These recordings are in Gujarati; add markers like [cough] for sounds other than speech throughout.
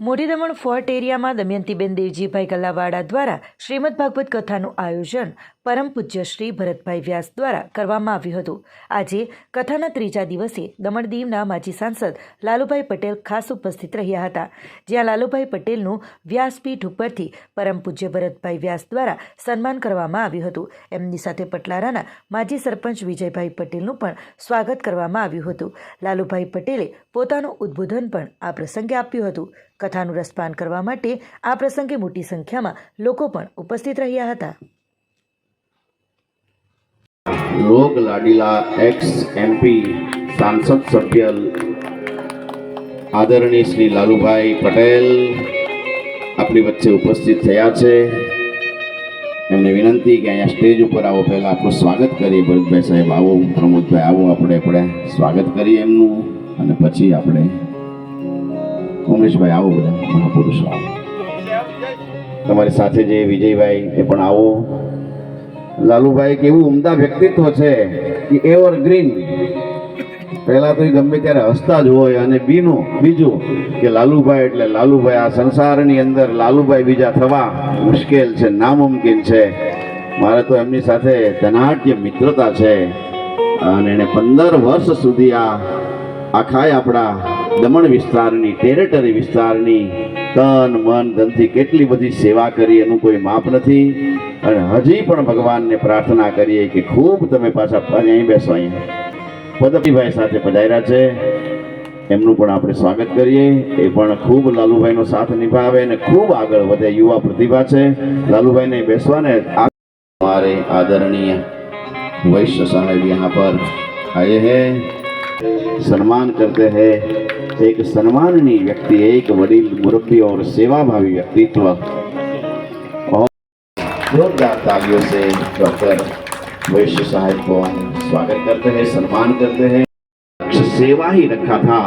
મોટી દમણ ફોર્ટ એરિયામાં દમયંતીબેન દેવજીભાઈ કલાવાડા દ્વારા શ્રીમદ ભાગવત કથાનું આયોજન પરમ પૂજ્ય શ્રી ભરતભાઈ વ્યાસ દ્વારા કરવામાં આવ્યું હતું. આજે કથાના ત્રીજા દિવસે દમણ દીવના માજી સાંસદ લાલુભાઈ પટેલ ખાસ ઉપસ્થિત રહ્યા હતા. જ્યાં લાલુભાઈ પટેલનું વ્યાસપીઠ ઉપરથી પરમ પૂજ્ય ભરતભાઈ વ્યાસ દ્વારા સન્માન કરવામાં આવ્યું હતું. એમની સાથે પટલારાના માજી સરપંચ વિજયભાઈ પટેલનું પણ સ્વાગત કરવામાં આવ્યું હતું. લાલુભાઈ પટેલે પોતાનું ઉદ્બોધન પણ આ પ્રસંગે આપ્યું હતું. કથાનું રસપાન કરવા માટે આ પ્રસંગે મોટી સંખ્યામાં લોકો પણ ઉપસ્થિત રહ્યા હતા. લોક લાડીલા એક્સ એમપી સાંસદ સભ્ય આદરણીય શ્રી લાલુભાઈ પટેલ આપણી વચ્ચે ઉપસ્થિત થયા છે. એમને વિનંતી કે અહીંયા સ્ટેજ ઉપર આવો. પહેલાં આપણું સ્વાગત કરીએ. ભરતભાઈ સાહેબ આવો, પ્રમોદભાઈ આવો. આપણે આપણે સ્વાગત કરીએ એમનું અને પછી આપણે ઉમેશભાઈ આવો બધા મહાપુરુષો. આવો તમારી સાથે જે વિજયભાઈ એ પણ આવો. લાલુભાઈ કેવું ઉમદા વ્યક્તિત્વ છે કે એવરગ્રીન પહેલા તો એ ગમે ત્યારે હસતા જ હોય અને બીનું, બીજું કે લાલુભાઈ એટલે લાલુભાઈ, આ સંસારની અંદર લાલુભાઈ બીજા થવા મુશ્કેલ છે, નામુમકિન છે. મારે તો એમની સાથે ધનાટ્ય મિત્રતા છે. અને એને પંદર વર્ષ સુધી આ આખાય આપણા દમણ વિસ્તારની ટેરેટરી વિસ્તારની તન મન ધનથી કેટલી બધી સેવા કરી એનું કોઈ માપ નથી અને હજી પણ ભગવાનને પ્રાર્થના કરીએ કે ખૂબ તમે પાછા અહીં બેસો અહીંયા પદપીભાઈ સાથે પધાર્યા છે એમનું પણ આપણે સ્વાગત કરીએ એ પણ ખૂબ લાલુભાઈનો સાથ નિભાવે અને ખૂબ આગળ વધે યુવા પ્રતિભા છે લાલુભાઈને બેસવાને આ- हमारे आदरणीय वैश्य साहब यहाँ पर आए हैं सम्मान करते हैं एक सम्माननीय व्यक्ति एक वडील मुरब्बी और सेवाभावी व्यक्तित्व और जोरदार तालियों से डॉक्टर वैश्य साहब को हम स्वागत करते हैं सम्मान करते हैं सेवा ही रखा था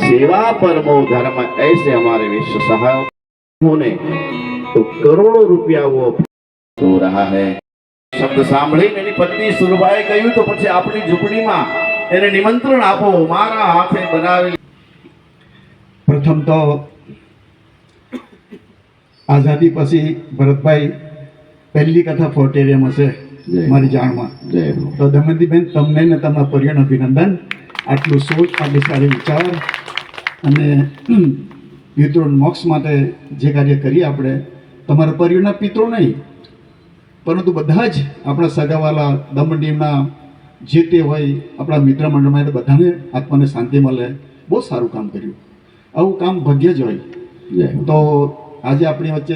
सेवा परमो धर्म ऐसे हमारे विश्व साहब उन्होंने तो करोड़ों रुपया वो તો રહા હે શબ્દ સાંભળીને એની પત્ની સુરભાએ કહ્યું તો પછી આપણી ઝૂંપડીમાં એને નિમંત્રણ આપો મારા હાથે બનાવેલી. પ્રથમ તો આઝાદી પછી ભરતભાઈ પહેલી કથા ફોર્ટેરિયમ હશે મારી જાણમાં. તો દમયંતીબેન તમને ને તમારા પરિવારને અભિનંદન. આટલું સોચ આટલી સારી વિચાર અને [clears throat] પિતૃ મોક્ષ માટે જે કાર્ય કરીએ આપણે તમારા પરિવારના પિતૃ નહીં પરંતુ બધા જ આપણા સગાવાલા દમણડીમના જે તે હોય આપણા મિત્ર મંડળમાં એટલે બધાને આત્માને શાંતિ મળે. બહુ સારું કામ કર્યું. આવું કામ ભાગ્ય જ હોય. તો આજે આપણી વચ્ચે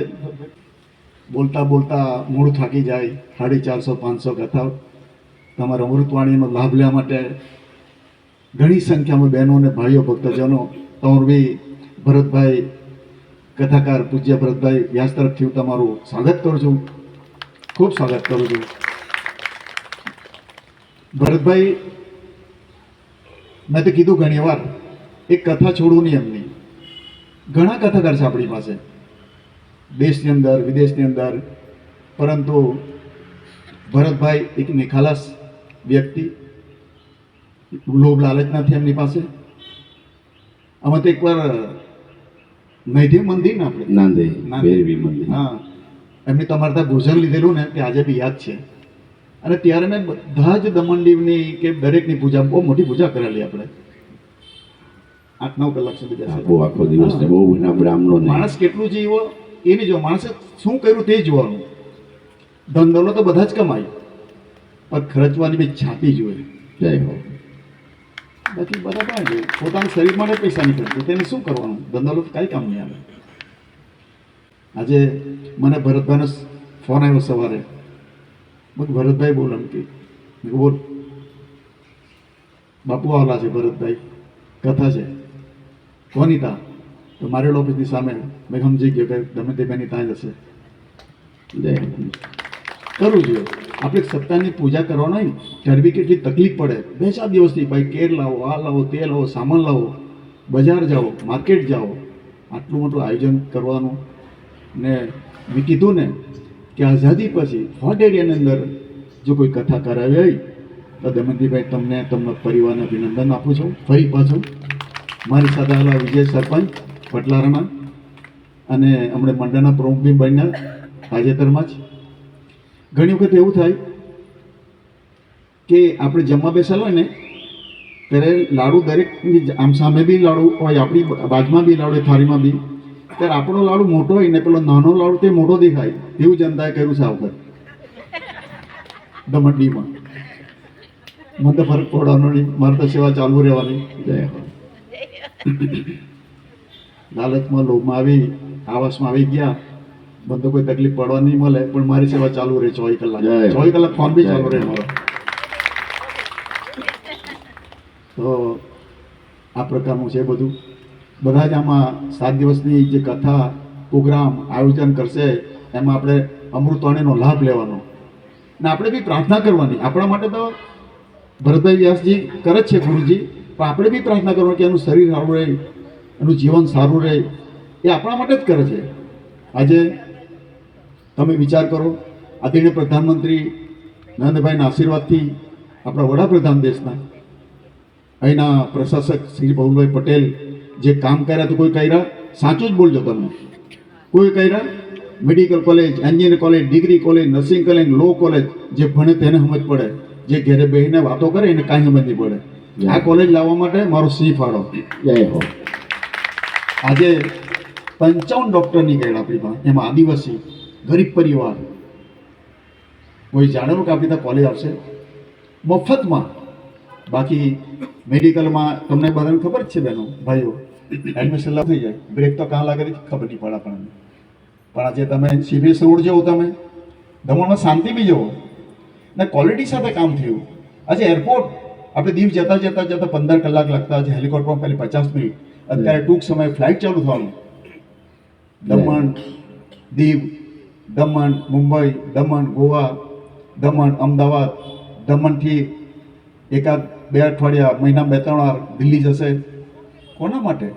બોલતા બોલતા મૂળ થાકી જાય. સાડી ચારસો પાંચસો કથા તમારા અમૃતવાણીનો લાભ લેવા માટે ઘણી સંખ્યામાં બહેનો અને ભાઈઓ ભક્તજનો તમારું બી ભરતભાઈ કથાકાર પૂજ્ય ભરતભાઈ વ્યાસ તરફથી હું તમારું સ્વાગત કરું છું. ખૂબ સ્વાગત કરું છું. ભરતભાઈ મેં તો કીધું ઘણી વાર એક કથા છોડું નહીં એમની. ઘણા કથાકાર છે આપણી પાસે. દેશની અંદર વિદેશની અંદર. પરંતુ ભરતભાઈ એક નિખાલસ વ્યક્તિ. લોભ લાલચ નથી એમની પાસે. આમાં તો એકવાર નૈધ્ય મંદિર ને આપણે. નાંદે. મંદિર. હા. એમની તમારે ત્યાં ભોજન લીધેલું ને તે આજે બી યાદ છે. અને ત્યારે મેં બધા જ દમણદીવની કે દરેકની પૂજા બહુ મોટી પૂજા કરેલી આપણે. આઠ નવ કલાક સુધી બેસે આખો આખો દિવસ ને બહુ એના બ્રાહ્મણો માણસ કેટલું જીવો એ નહીં જોવા. માણસે શું કર્યું તે જોવાનું. ધન દોલત તો બધા જ કમાય. પણ ખર્ચવાની બી છાતી જોઈએ જય હો. બાકી બધા કાંઈ જોઈએ પોતાના શરીર માટે પૈસા નહીં તેને શું કરવાનું? ધન દોલત કાંઈ કામ નહીં આવે. આજે મને ભરતભાઈનો ફોન આવ્યો સવારે. ભરતભાઈ બોલ એમ કે, મેં બોલ. બાપુ આવલા છે ભરતભાઈ. કથા છે. કોની તા? તો મારેલ ઓફિસની સામે. મેં સમજી ગયો કે ગમે તે બેની ત્યાં જશે. કરવું જોઈએ આપણે સત્તાની પૂજા કરવાનો હોય બી કેટલી તકલીફ પડે. બે ચાર દિવસથી ભાઈ, કેર લાવો, આ લાવો, તે લાવો, સામાન લાવો, બજાર જાઓ, માર્કેટ જાઓ. આટલું મોટું આયોજન કરવાનું. ને મેં કીધું ને કે આઝાદી પછી ફાટેડિયાની અંદર જો કોઈ કથા કરાવી હોય તો દમનજીભાઈ, તમને તમને પરિવારને અભિનંદન આપું છું. ફરી પાછું મારી સાથે આવેલા વિજય સરપંચ પટલારાના અને હમણાં મંડળના પ્રમુખ બી બન્યા તાજેતરમાં જ. ઘણી વખત એવું થાય કે આપણે જમવા બેસેલા હોય ને, ત્યારે લાડુ દરેક આમ સામે બી લાડુ હોય, આપણી બાજમાં બી લાડુ થાળીમાં બી. ત્યારે આપણો લાડુ મોટો હોય ને પેલો નાનો લાડુ તે મોટો દેખાય. એવું જનતાએ કર્યું છે આ વખત. દમણડીમાં. મને તો ફરક પડવાનો નહીં. મારે તો સેવા ચાલુ રહેવાની. જય લાલચમાં લોભમાં આવી આવાસમાં આવી ગયા. મને તો કોઈ તકલીફ પડવા નહીં મળે પણ મારી સેવા ચાલુ રહે ચોવીસ કલાક. ચોવીસ કલાક ફોન બી ચાલુ રહે મારો. તો આ પ્રકારનું છે બધું. બધા જ આમાં સાત દિવસની જે કથા, પ્રોગ્રામ, આયોજન કરશે, એમાં આપણે અમૃતવાણીનો લાભ લેવાનો. ને આપણે બી પ્રાર્થના કરવાની. આપણા માટે તો ભરતભાઈ વ્યાસજી કરે છે ગુરુજી, પણ આપણે બી પ્રાર્થના કરવાની કે એનું શરીર સારું રહે, એનું જીવન સારું રહે, એ આપણા માટે જ કરે છે. આજે તમે વિચાર કરો, આદરણીય પ્રધાનમંત્રી નરેન્દ્રભાઈના આશીર્વાદથી આપણા વડાપ્રધાન દેશના અહીંના પ્રશાસક શ્રી પવનભાઈ પટેલ જે કામ કર્યા તો કોઈ કર્યા? સાચું જ બોલજો તમે. કોઈ કર્યા? Medical college engineer college degree college nursing college law college જે ભણે તેને સમજ પડે. જે ઘેરે બેહીને વાતો કરે એને કાંઈ સમજ નહીં પડે. આ કોલેજ લાવવા માટે મારો સિંહ ફાળો. જય હો. આજે પંચાવન ડૉક્ટર નીકળ્યા આપણી પાસે એમાં આદિવાસી ગરીબ પરિવાર. કોઈ જાણેલું કે આપણી ત્યાં કોલેજ આવશે? મફતમાં. બાકી મેડિકલમાં તમને બધાને ખબર જ છે બહેનો ભાઈઓ. એડમિશન થઈ જાય. બ્રેક તો કાં લાગે છે? ખબર નહીં પડે આપણને. પણ આજે તમે સીબીએસ રોડ જુઓ તમે દમણમાં શાંતિ બી જુઓ ને ક્વોલિટી સાથે કામ થયું. આજે એરપોર્ટ આપણે દીવ જતા જતા જતા પંદર કલાક લાગતા આજે હેલિકોપ્ટરમાં પહેલી પચાસ મિનિટ. અત્યારે ટૂંક સમયે ફ્લાઇટ ચાલુ થવાનું. દમણ દીવ દમણ મુંબઈ દમણ ગોવા દમણ અમદાવાદ દમણથી એકાદ બે અઠવાડિયા મહિના બે ત્રણ વાર દિલ્હી જશે. કોના માટે?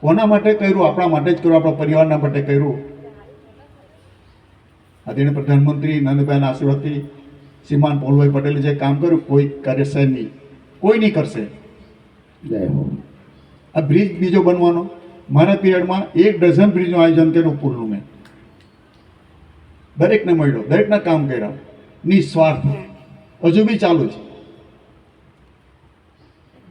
કોના માટે કર્યું? આપણા માટે જ કર્યું આપણા પરિવારના માટે કર્યું? આદરણીય પ્રધાનમંત્રી નંદભાઈના આશીર્વાદથી શ્રીમાન પોલભાઈ પટેલે જે કામ કર્યું કોઈ કરશે નહીં. કોઈ નહીં કરશે. જય હો. આ બ્રિજ બીજો બનવાનો. મારા પીરિયડમાં એક ડઝન બ્રિજનું આયોજન કર્યું પુલનું મેં. દરેકને મળ્યો દરેકના કામ કર્યા. નિસ્વાર્થ. હજુ બી ચાલુ છે.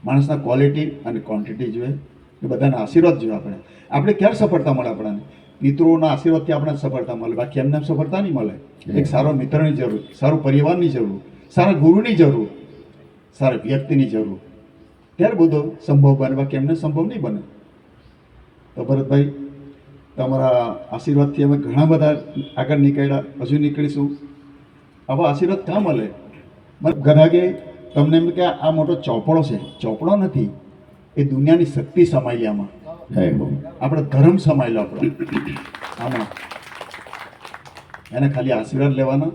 માણસના ક્વોલિટી અને ક્વોન્ટિટી જોઈએ એ બધાના આશીર્વાદ જોઈએ આપણે આપણે ક્યારે સફળતા મળે આપણને? મિત્રોના આશીર્વાદથી આપણને સફળતા મળે. બાકી એમને સફળતા નહીં મળે. એક સારો મિત્રની જરૂર સારો પરિવારની જરૂર સારા ગુરુની જરૂર સારા વ્યક્તિની જરૂર. ત્યારે બધો સંભવ બને બાકી એમને સંભવ નહીં બને. તો ભરતભાઈ તમારા આશીર્વાદથી અમે ઘણા બધા આગળ નીકળ્યા હજુ નીકળીશું. આવા આશીર્વાદ ક્યાં મળે? મને ગધાગે તમને એમ કે આ મોટો ચોપડો છે. ચોપડો નથી. એ દુનિયાની શક્તિ સમાયેલી આમાં. આપણે ધર્મ સમાયેલો આપણો. આમાં. એને ખાલી આશીર્વાદ લેવાના.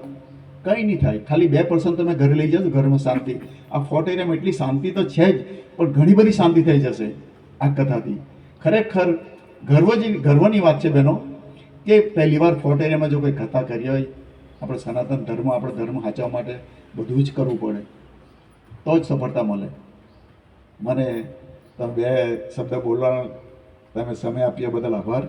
કંઈ નહીં થાય. ખાલી બે પર્સન તમે ઘરે લઈ જશો ઘરમાં શાંતિ. આ ફોર્ટ એરિયામાં એટલી શાંતિ તો છે જ પણ ઘણી બધી શાંતિ થઈ જશે આ કથાથી. ખરેખર ગર્વ જેવી ગર્વની વાત છે બહેનો કે પહેલી વાર ફોર્ટ એરિયામાં જો કોઈ કથા કરી હોય આપણે સનાતન ધર્મ આપણો ધર્મ સાચવવા માટે બધું જ કરવું પડે. તો જ સફળતા મળે. મને તમે બે શબ્દ બોલવાનો તમે સમય આપ્યા બદલ આભાર.